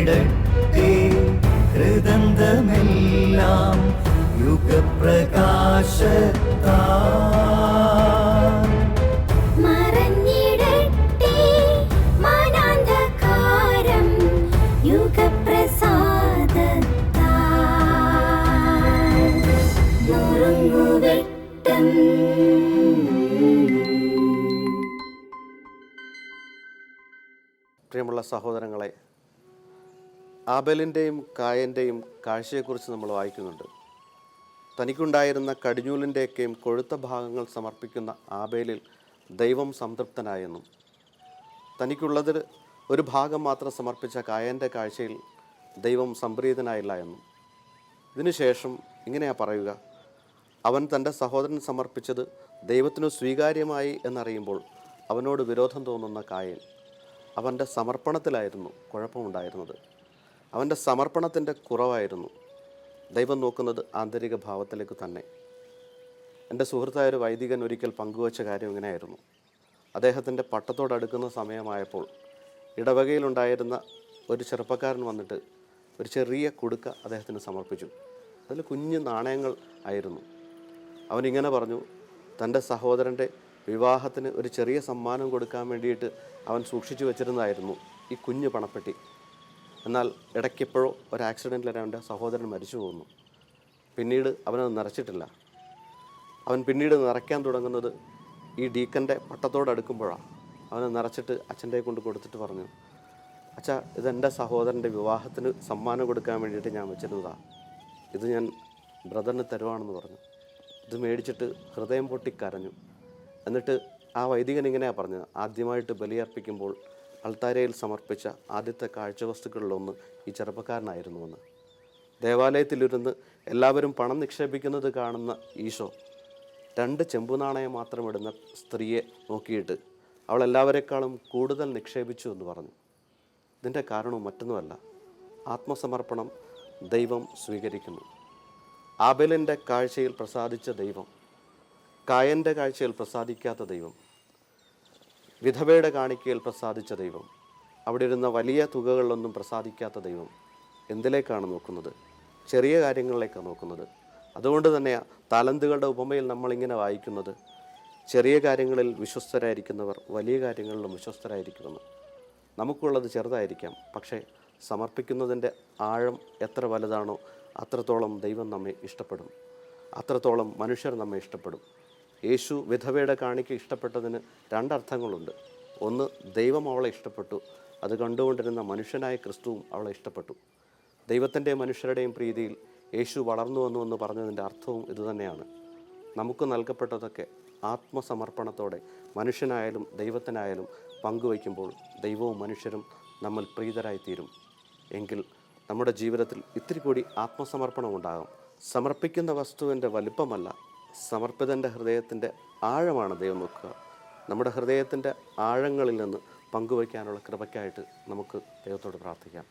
ഇറങ്ങിടട്ടെ ഹൃദന്തമെല്ലാം യുഗപ്രകാശത്താ പ്രിയമുള്ള സഹോദരങ്ങളെ ആബേലിന്റെയും കായന്റെയും കാഴ്ചയെക്കുറിച്ച് നമ്മൾ വായിക്കുന്നുണ്ട്. തനിക്കുണ്ടായിരുന്ന കടിഞ്ഞൂലിന്റെയൊക്കെയും കൊഴുത്ത ഭാഗങ്ങൾ സമർപ്പിക്കുന്ന ആബേലിൽ ദൈവം സംതൃപ്തനായെന്നും തനിക്കുള്ളതിൽ ഒരു ഭാഗം മാത്രം സമർപ്പിച്ച കായന്റെ കാഴ്ചയിൽ ദൈവം സംപ്രീതനായില്ല എന്നും. ഇതിനുശേഷം ഇങ്ങനെയാ പറയുക അവൻ തന്റെ സഹോദരൻ സമർപ്പിച്ചത് ദൈവത്തിനു സ്വീകാര്യമായി എന്നറിയുമ്പോൾ അവനോട് വിരോധം തോന്നുന്ന കായൽ അവന്റെ സമർപ്പണത്തിലായിരുന്നു കുഴപ്പമുണ്ടായിരുന്നത്. അവന്റെ സമർപ്പണത്തിന്റെ കുറവായിരുന്നു. ദൈവം നോക്കുന്നത് ആന്തരിക ഭാവത്തിലേക്ക് തന്നെ. എന്റെ സുഹൃത്തായ ഒരു വൈദികൻ ഒരിക്കൽ പങ്കുവച്ച കാര്യം ഇങ്ങനെയായിരുന്നു. അദ്ദേഹത്തിന്റെ പട്ടത്തോടടുക്കുന്ന സമയമായപ്പോൾ ഇടവകയിലുണ്ടായിരുന്ന ഒരു ചെറുപ്പക്കാരൻ വന്നിട്ട് ഒരു ചെറിയ കുടുക്ക അദ്ദേഹത്തിന് സമർപ്പിച്ചു. അതിൽ കുഞ്ഞു നാണയങ്ങൾ ആയിരുന്നു. അവനിങ്ങനെ പറഞ്ഞു തന്റെ സഹോദരന്റെ വിവാഹത്തിന് ഒരു ചെറിയ സമ്മാനം കൊടുക്കാൻ വേണ്ടിയിട്ട് അവൻ സൂക്ഷിച്ചു വെച്ചിരുന്നതായിരുന്നു ഈ കുഞ്ഞു പണപ്പെട്ടി. എന്നാൽ ഇടയ്ക്കെപ്പോഴോ ഒരു ആക്സിഡന്റിൽ അവന്റെ സഹോദരൻ മരിച്ചു പോകുന്നു. പിന്നീട് അവനത് നിറച്ചിട്ടില്ല. അവൻ പിന്നീട് നിറയ്ക്കാൻ തുടങ്ങുന്നത് ഈ ഡീക്കന്റെ പട്ടത്തോടടുക്കുമ്പോഴാണ് അവനെ നിറച്ചിട്ട് അച്ഛന്റെ കൊണ്ട് കൊടുത്തിട്ട് പറഞ്ഞു അച്ഛാ ഇതെന്റെ സഹോദരന്റെ വിവാഹത്തിന് സമ്മാനം കൊടുക്കാൻ വേണ്ടിയിട്ട് ഞാൻ വെച്ചിരുന്നതാണ് ഇത് ഞാൻ ബ്രദറിന് തരുവാണെന്ന് പറഞ്ഞു. ഇത് മേടിച്ചിട്ട് ഹൃദയം പൊട്ടി കരഞ്ഞു എന്നിട്ട് ആ വൈദികൻ ഇങ്ങനെയാണ് പറഞ്ഞത്. ആദ്യമായിട്ട് ബലിയർപ്പിക്കുമ്പോൾ അൾത്താരയിൽ സമർപ്പിച്ച ആദ്യത്തെ കാഴ്ചവസ്തുക്കളിലൊന്ന് ഈ ചെറുപ്പക്കാരനായിരുന്നുവെന്ന്. ദേവാലയത്തിലിരുന്ന് എല്ലാവരും പണം നിക്ഷേപിക്കുന്നത് കാണുന്ന ഈശോ രണ്ട് ചെമ്പു നാണയം മാത്രം ഇടുന്ന സ്ത്രീയെ നോക്കിയിട്ട് അവൾ എല്ലാവരെക്കാളും കൂടുതൽ നിക്ഷേപിച്ചു എന്ന് പറഞ്ഞു. ഇതിന്റെ കാരണവും മറ്റൊന്നുമല്ല ആത്മസമർപ്പണം ദൈവം സ്വീകരിക്കുന്നു. ആബലിന്റെ കാഴ്ചയിൽ പ്രസാദിച്ച ദൈവം കായന്റെ കാഴ്ചയിൽ പ്രസാദിക്കാത്ത ദൈവം വിധവയുടെ കാണിക്കയിൽ പ്രസാദിച്ച ദൈവം. അവിടെ ഇരുന്ന വലിയ തുകകളിലൊന്നും പ്രസാദിക്കാത്ത ദൈവം എന്തിലേക്കാണ് നോക്കുന്നത്? ചെറിയ കാര്യങ്ങളിലേക്കാണ് നോക്കുന്നത്. അതുകൊണ്ട് തന്നെ താലന്തുകളുടെ ഉപമയിൽ നമ്മളിങ്ങനെ വായിക്കുന്നത് ചെറിയ കാര്യങ്ങളിൽ വിശ്വസ്തരായിരിക്കുന്നവർ വലിയ കാര്യങ്ങളിലും വിശ്വസ്തരായിരിക്കുമെന്ന് നമുക്കുള്ളത് ചെറുതായിരിക്കാം പക്ഷേ സമർപ്പിക്കുന്നതിന്റെ ആഴം എത്ര വലുതാണോ അത്രത്തോളം ദൈവം നമ്മെ ഇഷ്ടപ്പെടും. അത്രത്തോളം മനുഷ്യർ നമ്മെ ഇഷ്ടപ്പെടും. യേശു വിധവയുടെ കാണിക്ക് ഇഷ്ടപ്പെട്ടതിന് രണ്ടർത്ഥങ്ങളുണ്ട്. ഒന്ന് ദൈവം അവളെ ഇഷ്ടപ്പെട്ടു. അത് കണ്ടുകൊണ്ടിരുന്ന മനുഷ്യനായ ക്രിസ്തുവും അവളെ ഇഷ്ടപ്പെട്ടു. ദൈവത്തിന്റെ മനുഷ്യരുടെയും പ്രീതിയിൽ യേശു വളർന്നു വന്നു എന്ന് പറഞ്ഞതിന്റെ അർത്ഥവും ഇതുതന്നെയാണ് നമുക്ക് നൽകപ്പെട്ടതൊക്കെ ആത്മസമർപ്പണത്തോടെ മനുഷ്യനായാലും ദൈവത്തിനായാലും പങ്കുവയ്ക്കുമ്പോൾ ദൈവവും മനുഷ്യരും നമ്മൾ പ്രീതരായിത്തീരും. എങ്കിൽ നമ്മുടെ ജീവിതത്തിൽ ഇത്തിരി കൂടി ആത്മസമർപ്പണം ഉണ്ടാകും സമർപ്പിക്കുന്ന വസ്തുവിന്റെ വലിപ്പമല്ല സമർപ്പിതന്റെ ഹൃദയത്തിന്റെ ആഴമാണ് ദൈവം നോക്കുക. നമ്മുടെ ഹൃദയത്തിന്റെ ആഴങ്ങളിൽ നിന്ന് പങ്കുവയ്ക്കാനുള്ള കൃപയ്ക്കായിട്ട് നമുക്ക് ദൈവത്തോട് പ്രാർത്ഥിക്കാം.